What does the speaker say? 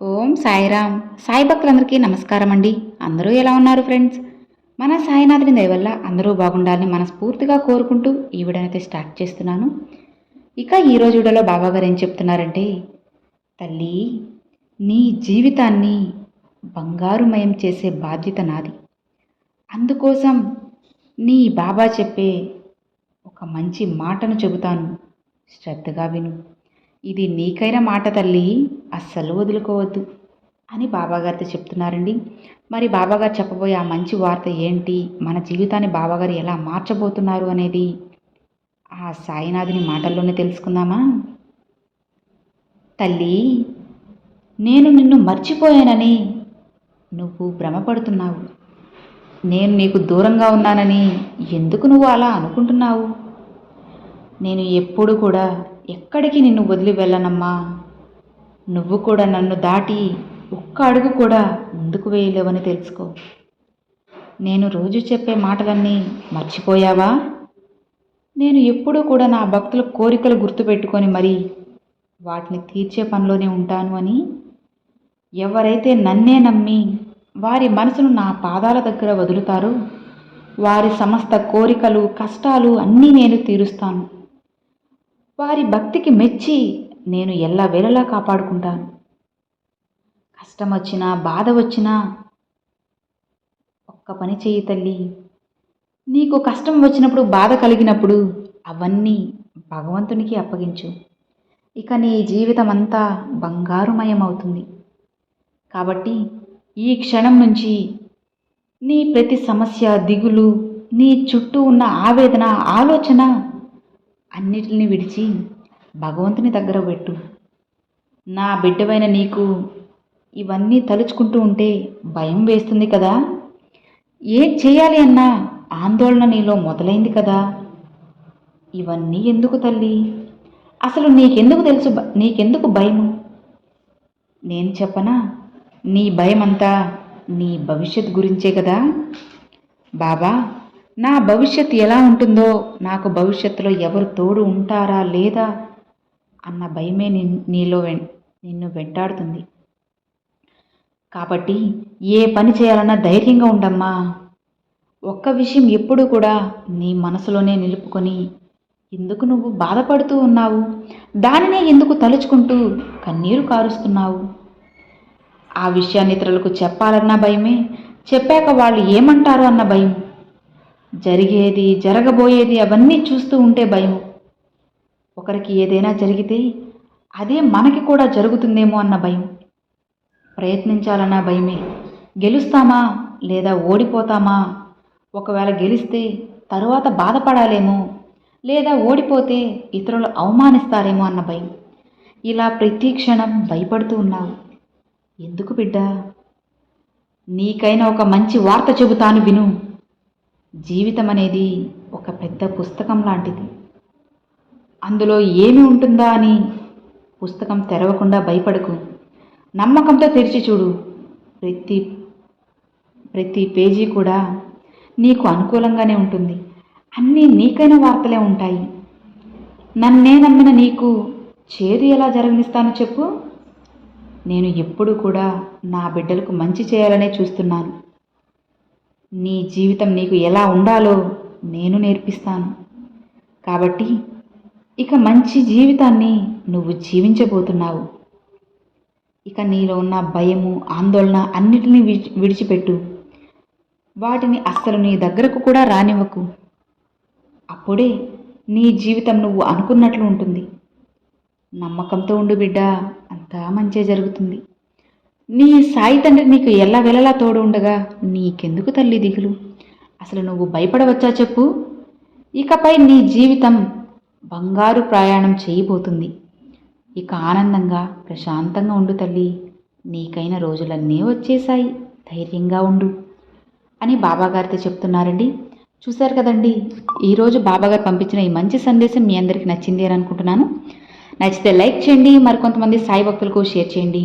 ఓం సాయిరామ్. సాయి భక్తులందరికీ నమస్కారం అండి. అందరూ ఎలా ఉన్నారు ఫ్రెండ్స్? మన సాయినాథుని దయవల్ల అందరూ బాగుండాలని మనస్ఫూర్తిగా కోరుకుంటూ ఈ వీడియోనైతే స్టార్ట్ చేస్తున్నాను. ఇక ఈరోజు వీడియోలో బాబా గారు ఏం చెప్తున్నారంటే తల్లి నీ జీవితాన్ని బంగారుమయం చేసే బాధ్యత నాది. అందుకోసం నీ బాబా చెప్పే ఒక మంచి మాటను చెబుతాను. శ్రద్ధగా విను. ఇది నీకైన మాట తల్లి అస్సలు వదులుకోవద్దు అని బాబాగారితో చెప్తున్నారండి. మరి బాబాగారు చెప్పబోయే ఆ మంచి వార్త ఏంటి? మన జీవితాన్ని బాబాగారు ఎలా మార్చబోతున్నారు అనేది ఆ సాయినాథుని మాటల్లోనే తెలుసుకుందామా? తల్లి నేను నిన్ను మర్చిపోయానని నువ్వు భ్రమపడుతున్నావు. నేను నీకు దూరంగా ఉన్నానని ఎందుకు నువ్వు అలా అనుకుంటున్నావు? నేను ఎప్పుడు కూడా ఎక్కడికి నిన్ను వదిలి వెళ్ళనమ్మా. నువ్వు కూడా నన్ను దాటి ఒక్క అడుగు కూడా ముందుకు వేయలేవని తెలుసుకో. నేను రోజు చెప్పే మాటలన్నీ మర్చిపోయావా? నేను ఎప్పుడూ కూడా నా భక్తుల కోరికలు గుర్తుపెట్టుకొని మరి వాటిని తీర్చే పనిలోనే ఉంటాను అని. ఎవరైతే నన్నే నమ్మి వారి మనసును నా పాదాల దగ్గర వదులుతారో వారి సమస్త కోరికలు కష్టాలు అన్నీ నేను తీరుస్తాను. వారి భక్తికి మెచ్చి నేను ఎల్లవేళలా కాపాడుకుంటాను. కష్టం వచ్చినా బాధ వచ్చినా ఒక్క పని చెయ్యి తల్లి. నీకు కష్టం వచ్చినప్పుడు బాధ కలిగినప్పుడు అవన్నీ భగవంతునికి అప్పగించు. ఇక నీ జీవితం అంతా బంగారుమయం అవుతుంది కాబట్టి ఈ క్షణం నుంచి నీ ప్రతి సమస్య దిగులు నీ చుట్టూ ఉన్న ఆవేదన ఆలోచన అన్నిటిని విడిచి భగవంతుని దగ్గర పెట్టు. నా బిడ్డవైన నీకు ఇవన్నీ తలుచుకుంటూ ఉంటే భయం వేస్తుంది కదా? ఏం చేయాలి అన్న ఆందోళన నీలో మొదలైంది కదా? ఇవన్నీ ఎందుకు తల్లి? అసలు నీకెందుకు తెలుసు నీకెందుకు భయము? నేను చెప్పనా? నీ భయం అంతా నీ భవిష్యత్ గురించే కదా? బాబా నా భవిష్యత్ ఎలా ఉంటుందో నాకు భవిష్యత్తులో ఎవరు తోడు ఉంటారా లేదా అన్న భయమే నీలో నిన్ను వెంటాడుతుంది. కాబట్టి ఏ పని చేయాలన్నా ధైర్యంగా ఉండమ్మా. ఒక్క విషయం ఎప్పుడూ కూడా నీ మనసులోనే నిలుపుకొని ఎందుకు నువ్వు బాధపడుతూ ఉన్నావు? దానినే ఎందుకు తలుచుకుంటూ కన్నీరు కారుస్తున్నావు? ఆ విషయాన్ని ఇతరులకు చెప్పాలన్న భయమే చెప్పాక వాళ్ళు ఏమంటారు అన్న భయం. జరిగేది జరగబోయేది అవన్నీ చూస్తూ ఉంటే భయం. ఒకరికి ఏదైనా జరిగితే అదే మనకి కూడా జరుగుతుందేమో అన్న భయం. ప్రయత్నించాలన్న భయమే. గెలుస్తామా లేదా ఓడిపోతామా? ఒకవేళ గెలిస్తే తరువాత బాధపడాలేమో లేదా ఓడిపోతే ఇతరులు అవమానిస్తారేమో అన్న భయం. ఇలా ప్రతి క్షణం భయపడుతూ ఉన్నావు ఎందుకు బిడ్డ? నీకైనా ఒక మంచి వార్త చెబుతాను విను. జీవితం అనేది ఒక పెద్ద పుస్తకం లాంటిది. అందులో ఏమి ఉంటుందా అని పుస్తకం తెరవకుండా భయపడకు. నమ్మకంతో తెరిచి చూడు. ప్రతి ప్రతి పేజీ కూడా నీకు అనుకూలంగానే ఉంటుంది. అన్నీ నీకైన వార్తలే ఉంటాయి. నన్నే నమ్మిన నీకు చేదు ఎలా జరగనిస్తాను చెప్పు. నేను ఎప్పుడు కూడా నా బిడ్డలకు మంచి చేయాలనే చూస్తున్నాను. నీ జీవితం నీకు ఎలా ఉండాలో నేను నేర్పిస్తాను. కాబట్టి ఇక మంచి జీవితాన్ని నువ్వు జీవించబోతున్నావు. ఇక నీలో ఉన్న భయము ఆందోళన అన్నిటినీ విడిచి విడిచిపెట్టు. వాటిని అస్సలు నీ దగ్గరకు కూడా రానివ్వకు. అప్పుడే నీ జీవితం నువ్వు అనుకున్నట్లు ఉంటుంది. నమ్మకంతో ఉండు బిడ్డ అంతా మంచే జరుగుతుంది. నీ సాయి తండ్రి నీకు ఎలా వెళ్ళలా తోడు ఉండగా? నీకెందుకు తల్లి దిగులు? అసలు నువ్వు భయపడవచ్చా చెప్పు? ఇకపై నీ జీవితం బంగారు ప్రయాణం చేయబోతుంది. ఇక ఆనందంగా ప్రశాంతంగా ఉండు తల్లి. నీకైన రోజులన్నీ వచ్చేసాయి ధైర్యంగా ఉండు అని బాబాగారితో చెప్తున్నారండి. చూశారు కదండి ఈరోజు బాబాగారు పంపించిన ఈ మంచి సందేశం మీ అందరికీ నచ్చింది అని అనుకుంటున్నాను. నచ్చితే లైక్ చేయండి మరికొంతమంది సాయి భక్తులకు షేర్ చేయండి.